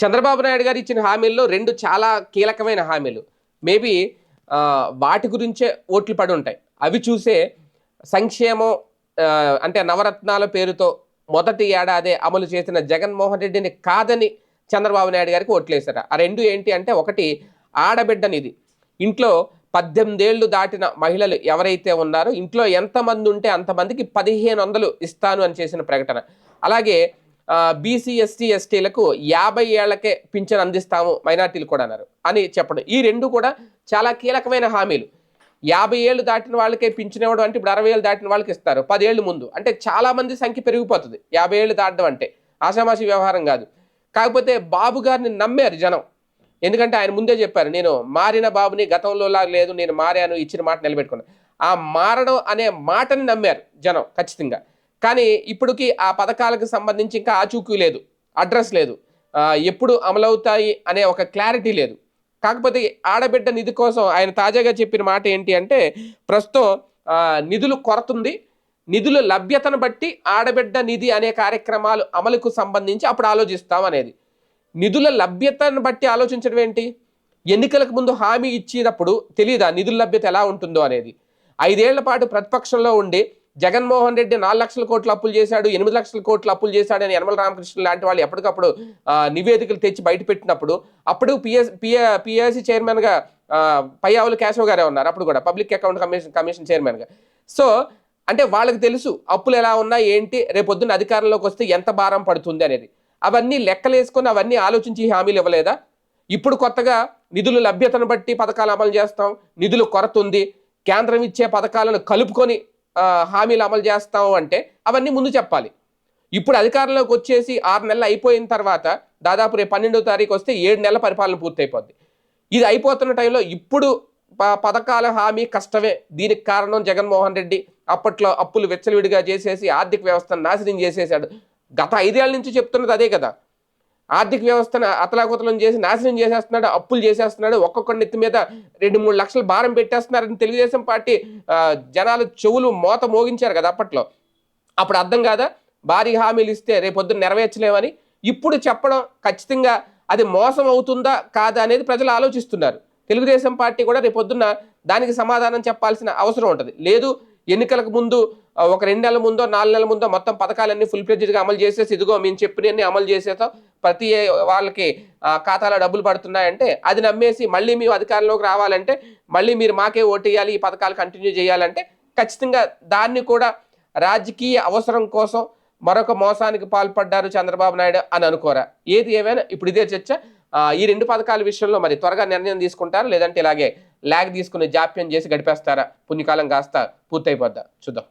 చంద్రబాబు నాయుడు గారు ఇచ్చిన హామీల్లో రెండు చాలా కీలకమైన హామీలు. మేబీ వాటి గురించే ఓట్లు పడి ఉంటాయి. అవి చూసే సంక్షేమం అంటే నవరత్నాల పేరుతో మొదటి ఏడాదే అమలు చేసిన జగన్మోహన్ రెడ్డిని కాదని చంద్రబాబు నాయుడు గారికి ఓట్లేశారు. ఆ రెండు ఏంటి అంటే ఒకటి ఆడబిడ్డనిది. ఇంట్లో పద్దెనిమిదేళ్ళు దాటిన మహిళలు ఎవరైతే ఉన్నారో ఇంట్లో ఎంతమంది ఉంటే అంతమందికి పదిహేను వందలు ఇస్తాను అని చేసిన ప్రకటన. అలాగే బీసీ ఎస్టీ ఎస్టీలకు యాభై ఏళ్ళకే పింఛన్ అందిస్తాము మైనార్టీలు కూడా అన్నారు అని చెప్పడం. ఈ రెండు కూడా చాలా కీలకమైన హామీలు. యాభై ఏళ్ళు దాటిన వాళ్ళకే పింఛన్ ఇవ్వడం అంటే ఇప్పుడు అరవై ఏళ్ళు దాటిన వాళ్ళకి ఇస్తారు. పదేళ్ళు ముందు. అంటే చాలా మంది సంఖ్య పెరిగిపోతుంది. యాభై ఏళ్ళు దాటడం అంటే ఆషామాషి వ్యవహారం కాదు. కాకపోతే బాబు గారిని నమ్మారు జనం. ఎందుకంటే ఆయన ముందే చెప్పారు నేను మారిన బాబుని గతంలో లేదు నేను మారాను ఇచ్చిన మాట నిలబెట్టుకున్నాను ఆ మారడం అనే మాటని నమ్మారు జనం ఖచ్చితంగా. కానీ ఇప్పటికి ఆ పథకాలకు సంబంధించి ఇంకా ఆచూకీ లేదు అడ్రస్ లేదు. ఎప్పుడు అమలవుతాయి అనే ఒక క్లారిటీ లేదు. కాకపోతే ఆడబిడ్డ నిధి కోసం ఆయన తాజాగా చెప్పిన మాట ఏంటి అంటే ప్రస్తుతం నిధులు కొరతుంది. నిధుల లభ్యతను బట్టి ఆడబిడ్డ నిధి అనే కార్యక్రమాలు అమలుకు సంబంధించి అప్పుడు ఆలోచిస్తాం అనేది. నిధుల లభ్యతను బట్టి ఆలోచించడం ఏంటి? ఎన్నికలకు ముందు హామీ ఇచ్చినప్పుడు తెలియదా నిధుల లభ్యత ఎలా ఉంటుందో అనేది. ఐదేళ్ళ పాటు ప్రతిపక్షంలో ఉండి జగన్మోహన్ రెడ్డి నాలుగు లక్షల కోట్లు అప్పులు చేశాడు ఎనిమిది లక్షల కోట్లు అప్పులు చేశాడని యనమల రామకృష్ణ లాంటి వాళ్ళు ఎప్పటికప్పుడు నివేదికలు తెచ్చి బయట పెట్టినప్పుడు అప్పుడు పిఎస్ పిఏ పిఎస్సి చైర్మన్గా పయ్యావులు కేశవ్ గారే ఉన్నారు. అప్పుడు కూడా పబ్లిక్ అకౌంట్ కమిషన్ కమిషన్ చైర్మన్గా. సో అంటే వాళ్ళకి తెలుసు అప్పులు ఎలా ఉన్నాయి ఏంటి రేపొద్దున అధికారంలోకి వస్తే ఎంత భారం పడుతుంది అనేది. అవన్నీ లెక్కలేసుకొని అవన్నీ ఆలోచించి హామీలు ఇవ్వలేదా? ఇప్పుడు కొత్తగా నిధులు లభ్యతను బట్టి పథకాలు అమలు చేస్తాం నిధులు కొరత ఉంది కేంద్రం ఇచ్చే పథకాలను కలుపుకొని హామీలు అమలు చేస్తావు అంటే అవన్నీ ముందు చెప్పాలి. ఇప్పుడు అధికారంలోకి వచ్చేసి ఆరు నెలలు అయిపోయిన తర్వాత దాదాపు రేపు పన్నెండో తారీఖు వస్తే ఏడు నెలల పరిపాలన పూర్తయిపోద్ది. ఇది అయిపోతున్న టైంలో ఇప్పుడు ప- పథకాల హామీ కష్టమే. దీనికి కారణం జగన్మోహన్ రెడ్డి అప్పట్లో అప్పులు వెచ్చలవిడిగా చేసేసి ఆర్థిక వ్యవస్థను నాశనం చేసేసాడు గత ఐదేళ్ళ నుంచి చెప్తున్నది అదే కదా. ఆర్థిక వ్యవస్థను అతలాకుతలం చేసి నాశనం చేసేస్తున్నాడు అప్పులు చేసేస్తున్నాడు ఒక్కొక్క నెత్తి మీద రెండు మూడు లక్షలు భారం పెట్టేస్తున్నారని తెలుగుదేశం పార్టీ జనాలు చెవులు మోత మోగించారు కదా అప్పట్లో. అప్పుడు అర్థం కాదా? భారీ హామీలు ఇస్తే రేపొద్దున నెరవేర్చలేమని ఇప్పుడు చెప్పడం ఖచ్చితంగా అది మోసం అవుతుందా కాదా అనేది ప్రజలు ఆలోచిస్తున్నారు. తెలుగుదేశం పార్టీ కూడా రేపొద్దున్న దానికి సమాధానం చెప్పాల్సిన అవసరం ఉంటుంది. లేదు ఎన్నికలకు ముందు ఒక రెండు నెలల ముందో నాలుగు నెలల ముందో మొత్తం పథకాలన్నీ ఫుల్ ఫ్లెడ్జ్డ్గా అమలు చేసేసి ఇదిగో మేము చెప్పినవన్నీ అమలు చేసేస్తాం. ప్రతి వాళ్ళకి ఖాతాలో డబ్బులు పడుతున్నాయంటే అది నమ్మేసి మళ్ళీ మేము అధికారంలోకి రావాలంటే మళ్ళీ మీరు మాకే ఓటేయాలి ఈ పథకాలు కంటిన్యూ చేయాలంటే ఖచ్చితంగా దాన్ని కూడా రాజకీయ అవసరం కోసం మరొక మోసానికి పాల్పడ్డారు చంద్రబాబు నాయుడు అని అనుకోరా. ఏది ఏమైనా ఇప్పుడు ఇదే చర్చ. ఈ రెండు పథకాల విషయంలో మరి త్వరగా నిర్ణయం తీసుకుంటారా? లేదంటే ఇలాగే ల్యాగ్ తీసుకుని జాప్యం చేసి గడిపేస్తారా? పుణ్యకాలం కాస్త పూర్తయిపోద్దా? చూద్దాం.